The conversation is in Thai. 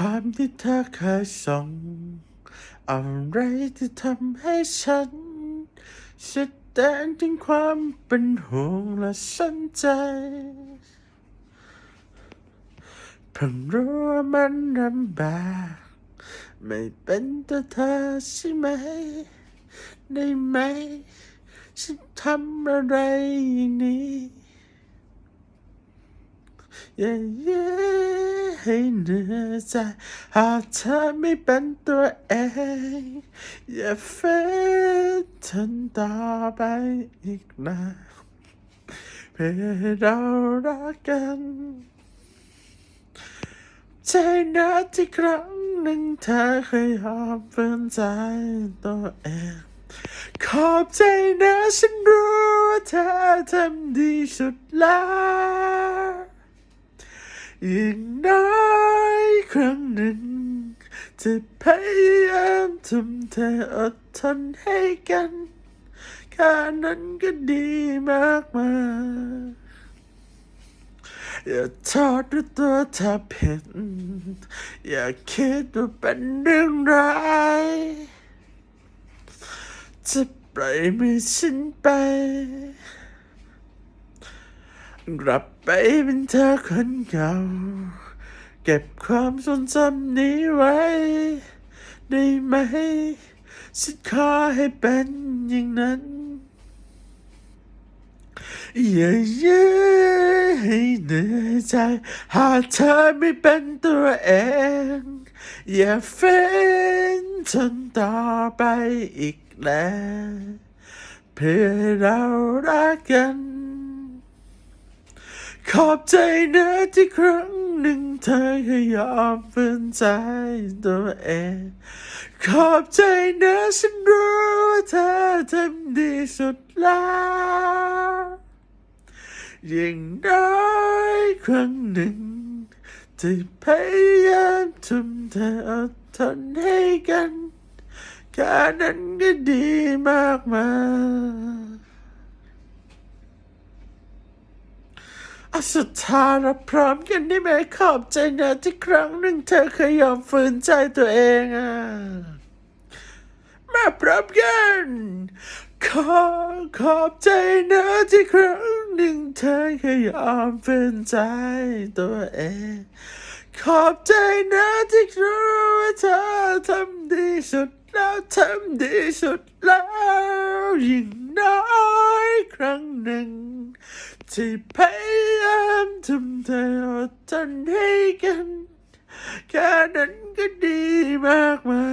ความที่เธอเคยส่ง อะไรที่ทำให้ฉันแสดงถึงความเป็นห่วงและสนใจเพิ่งรู้ว่ามันลำบากไม่เป็นตัวเธอใช่ไหม ได้ไหม ฉันทำอะไรอย่างนี้อย่าเย้ ให้เหนื่อยใจ หากเธอไม่เป็นตัวเอง อย่าฝืนทนต่อไปอีกนานเพื่อเรารักกันใจนะที่ครั้งหนึ่งเธอเคยยอมฝืนใจตัวเอง ขอบใจนะฉันรู้ว่าเธอทำดีสุดแล้วอย่งน้อยครั้งหนึ่ง จะพยายามทุ่มเทอดทนให้กันแค่นั้นก็ดีมากมายอย่าโทษด้วยตัวเธอผิดอย่าคิดว่าเป็นเรื่องร้ายจะปล่อยมือฉันไปกลับไปเป็นเธอคนเก่า เก็บความทรงจำนี้ไว้ ได้ไหมฉันขอให้เป็นอย่างนั้นอย่าเย้ให้เหนื่อยใจ หากเธอไม่เป็นตัวเอง อย่าฝืนทนต่อไปอีกแล้ว เพื่อเรารักกัน ขอบใจนะที่ครั้งหนึ่งเธอเคยยอมฝืนใจตัวเอง ขอบใจนะฉันรู้ว่าเธอทำดีสุดแล้วอย่งน้อยครั้งหนึ่งที่พยายามทุ่มเทอดทนให้กันแค่นั้นก็ดีมากมาย อสุดท้ายเราพร้อมกันได้ไหมขอบใจนะที่ครั้งหนึ่งเธอเคยยอมฝืนใจตัวเองอะมาพร้อมกันขอขอบใจนะที่ครั้งหนึ่งเธอเคยยอมฝืนใจตัวเอง ขอบใจนะที่รู้ว่าเธอทำดีสุดแล้วทำดีสุดแล้วยิ่งน้อยครั้งหนึ่ง ที่พย ทำใจอดทนให้กัน แค่นั้นก็ดีมากมา